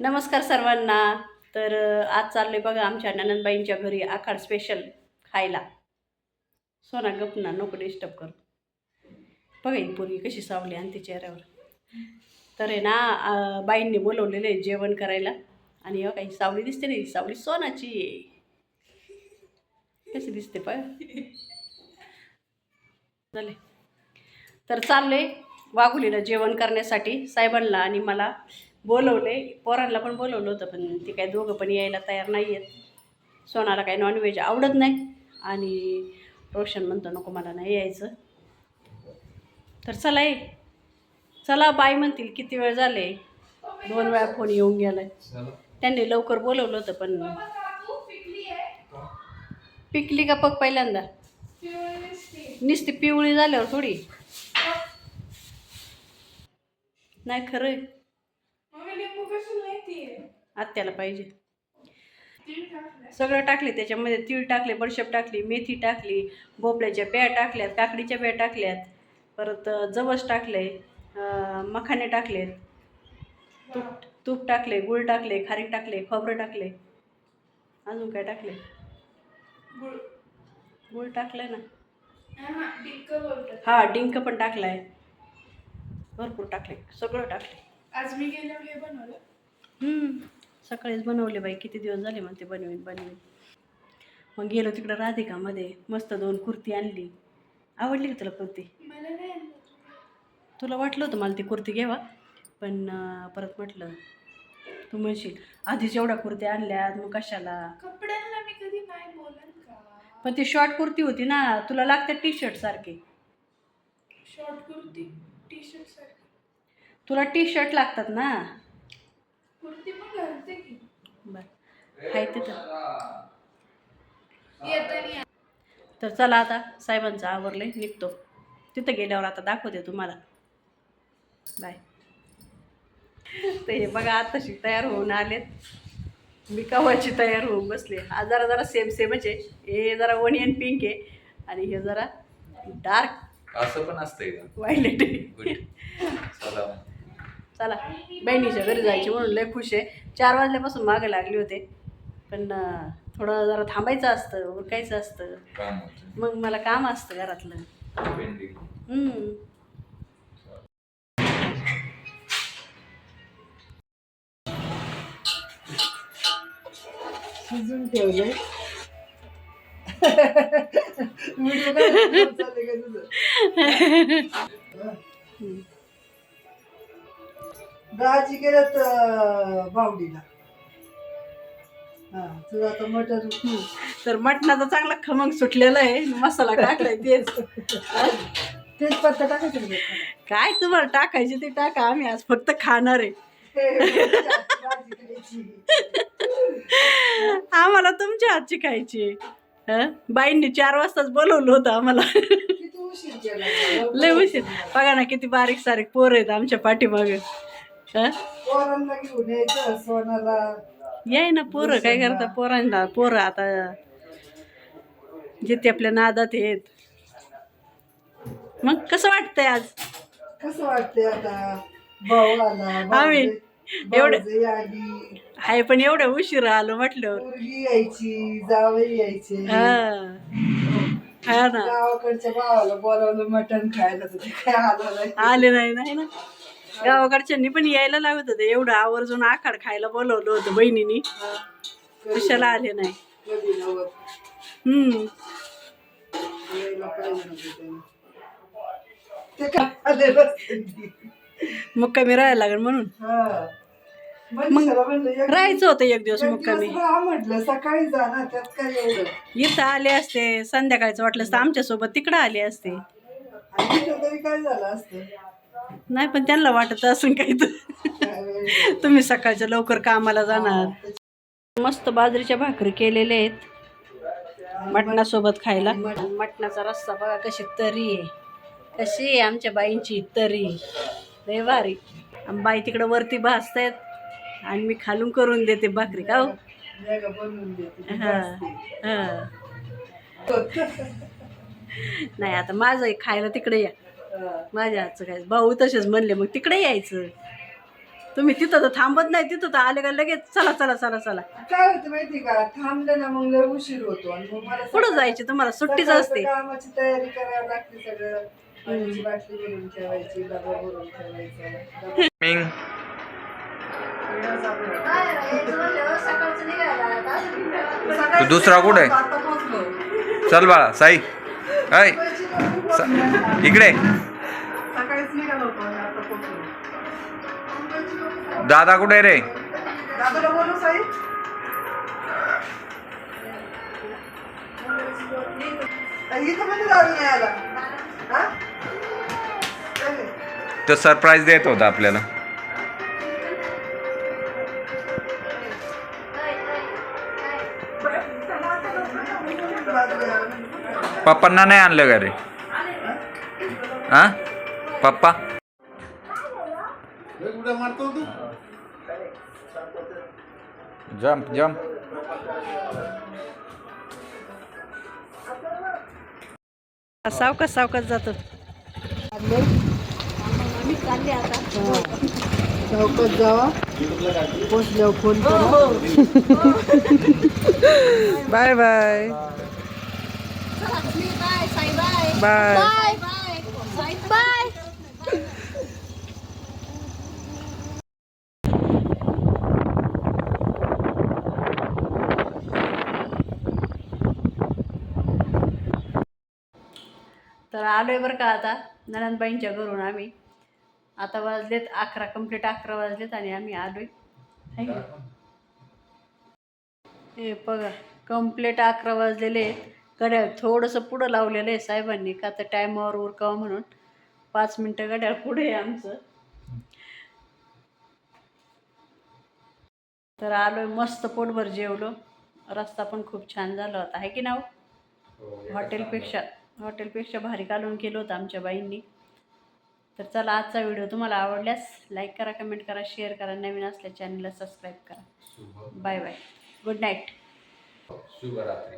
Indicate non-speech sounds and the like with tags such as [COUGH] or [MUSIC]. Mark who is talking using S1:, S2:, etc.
S1: नमस्कार सर्वांना. तर आज चाललोय बघा आमच्या ननंदबाईंच्या घरी आखाड स्पेशल खायला. सोना गपना नको डिस्टर्ब कर. बघा ही पोरगी कशी सावली आणि ती चेहऱ्यावर. तर आहे ना बाईंनी बोलवलेलं आहे जेवण करायला. आणि हो काही सावली दिसते नाही सावली सोनाची कशी दिसते पण झाले. तर चालले वाघुलीला जेवण करण्यासाठी साहेबांना आणि मला. बोलवले पोरांना पण बोलवलं होतं पण ते काय दोघं पण यायला तयार नाही आहेत. सोनाला काही नॉनव्हेज आवडत नाही आणि रोशन म्हणतो नको मला नाही यायचं. तर चला ये. चला बाय म्हणतील किती वेळ झाले? दोन वेळा फोन येऊन गेलाय. त्यांनी लवकर बोलवलं होतं पण पिकली का पग पहिल्यांदा? नुसती पिवळी झाल्यावर थोडी. नाही खरं. आत्याला पाहिजे. सगळं टाकले त्याच्यामध्ये तीळ टाकले बडशेप टाकली मेथी टाकली भोपळ्याच्या बिया टाकल्यात काकडीच्या बिया टाकल्यात परत जवस टाकले मखाने टाकलेत तूप तूप टाकले गुळ टाकले खारीक टाकले खोबरं टाकले. अजून काय टाकले? गुळ. टाकलाय ना. हा डिंक पण टाकलाय. भरपूर टाकले सगळं टाकले.
S2: आज मी गेल्यावर हे बनवलं.
S1: सकाळीच बनवले बाई किती दिवस झाले म्हणते बनवीन बनवीन. मग गेलो तिकडं राधिकामध्ये मस्त दोन कुर्ती आणली. आवडली का तुला कुर्ती. तुला वाटलं होतं मला ती कुर्ती घ्यावा पण परत म्हटलं तू म्हणशील आधीच एवढ्या कुर्त्या आणल्यात मग कशाला?
S2: कपड्यांना मी कधी नाही बोलत का?
S1: पण ती शॉर्ट कुर्ती होती ना तुला लागते टी शर्ट सारखे.
S2: शॉर्ट कुर्ती टी शर्ट सारखी.
S1: तुला टी शर्ट लागतात ना?
S2: कुर्ती पण घालते की.
S1: बरं. आहे तिथं. तर चला आता साहेबांचं आवरले निघतो. तिथं गेल्यावर आता दाखवते तुम्हाला. बाय. ते बघा आताशी तयार होऊन आलेत. मी कवाची तयार होऊन बसले. हा जरा जरा सेम सेमच आहे. हे जरा ओनियन पिंक आहे आणि हे जरा डार्क
S3: असं पण असतंय का?
S1: वायलेट
S3: चला
S1: बहिणीच्या घरी जायची म्हणून लय खुश आहे. चार वाजल्यापासून मागे लागले होते. पण थोडं जरा थांबायचं असतं उरकायचं असतं. मग मला काम असतं घरातलं.
S4: शिजून ठेवले [LAUGHS] व्हिडिओ दहाची केल्यात बावडीला. हा तुझं आता मटन
S1: तर मटणाचा चांगला खमंग सुटलेला आहे. मसाला टाकलाय तेच.
S4: तेच पत्ता टाकायचं का?
S1: काय तुम्हाला टाकायचे ते टाका. आम्ही आज फक्त खाणार आहे.
S4: भाजी करायची.
S1: आम्हाला तुमच्या हातची खायची हं? बाईंनी चार वाजताच बोलवलं होतं आम्हाला.
S4: किती उशीर केला?
S1: लय उशीर. बघा ना किती बारीक सारीक पोरं आहेत आमच्या पाठीमागे?
S4: पोरांना घेऊन यायचं सोनाला.
S1: याय ना पोरं काय करता पोरांना? पोरं आता जे ते आपल्या नादात आहेत. मग कसं वाटतंय आज?
S4: कसं वाटतंय आता? भाऊ आला
S1: आम्ही
S4: भाऊजे-
S1: एवढे-
S4: भाऊजे आली.
S1: आहे पण एवढ्या उशिरा आलो म्हटलं
S4: मुलगी यायची जावई यायचे.
S1: हा. हा ना.
S4: गावाकडच्या भावाला बोलावलं मटण खायला तर ते काय आलं नाही.
S1: आले नाही नाही ना. गावाकडच्यांनी पण यायला लागत होते. एवढं आवर्जून आखाड खायला बोलवलं होतं बहिणीनी. कशाला आले नाही. हम्म. मग कमी राहायला लागेल म्हणून.
S4: मग
S1: राहायचं होतं एक दिवस
S4: मग
S1: मुक्कामी.
S4: म्हटलं सकाळी जा
S1: इथं आले असते संध्याकाळचं वाटलं तर आमच्यासोबत तिकडं आले असते.
S4: तरी काय झालं असतं?
S1: नाही पण त्यांना वाटत असून काही तर. [LAUGHS] तुम्ही सकाळच्या लवकर कामाला जाणार. मस्त बाजरीच्या भाकरी केलेल्या आहेत. मटणासोबत खायला. मटणाचा रस्सा बघा कशी तरी आहे. कशी आहे आमच्या बाईंची तरी. लय भारी. बाई तिकडं वरती भाजतायत. आणि मी खालून करून देते भाकरी का हो? हा हा. [LAUGHS] [LAUGHS] [LAUGHS] नाही आता माझं खायला तिकडे या. माझ्या हातचं काय भाऊ तसेच म्हणले मग तिकडे यायचं. तुम्ही तिथं तर थांबत नाही तिथं तर आले का लगेच. चला चला चला चला.
S4: काय होतं माहिती का? थांबलं ना मग लय उशीर होतो. आणि मग मला
S1: कुठं जायची? तुम्हाला सुट्टीच
S4: सकाळचं
S1: असते.
S4: कामाची तयारी करावी लागते सगळं. पाण्याची बाटली भरून ठेवायची डबा भरून ठेवायचा. डबा-
S3: मिंग.
S4: सकाळी
S3: दुसरा कुठे?
S4: आता.
S3: चल बाळा साई. हाय इकडे. दादा कुठे रे. तो सरप्राईज देत होता आपल्याला. पप्पांना नाही आणलं का रे? हा? पप्पा? Jump jump.
S1: सावकाश सावकाश जातो? आम्ही चालले आता
S4: चौकात जावा पोचल्यावर फोन
S1: हो.
S4: करा
S1: हो
S4: बाय. बाय बाय
S1: बाय तर आलोय बरं का आता ननंदबाईंच्या घरून आम्ही. आता वाजलेत अकरा कंप्लीट अकरा वाजलेत आणि आम्ही आलोय. है की नाही? हे बघा कंप्लीट अकरा वाजलेले आहेत. गड्याळ थोडंसं पुढं लावलेलं आहे साहेबांनी का तर टायमावर उरकावं म्हणून. पाच मिनटं गड्याळ पुढे आहे आमचं. तर आलोय मस्त पोटभर जेवलो. रस्ता पण खूप छान झाला होता. आहे की नाव? हॉटेलपेक्षा हॉटेलपेक्षा भारी कालवून केलं होतं आमच्या बाईंनी. तर चला आजचा व्हिडिओ तुम्हाला आवडल्यास लाईक करा कमेंट करा शेअर करा नवीन असल्या चॅनलला सबस्क्राईब करा. बाय बाय गुड नाईट
S3: शुभरात्री.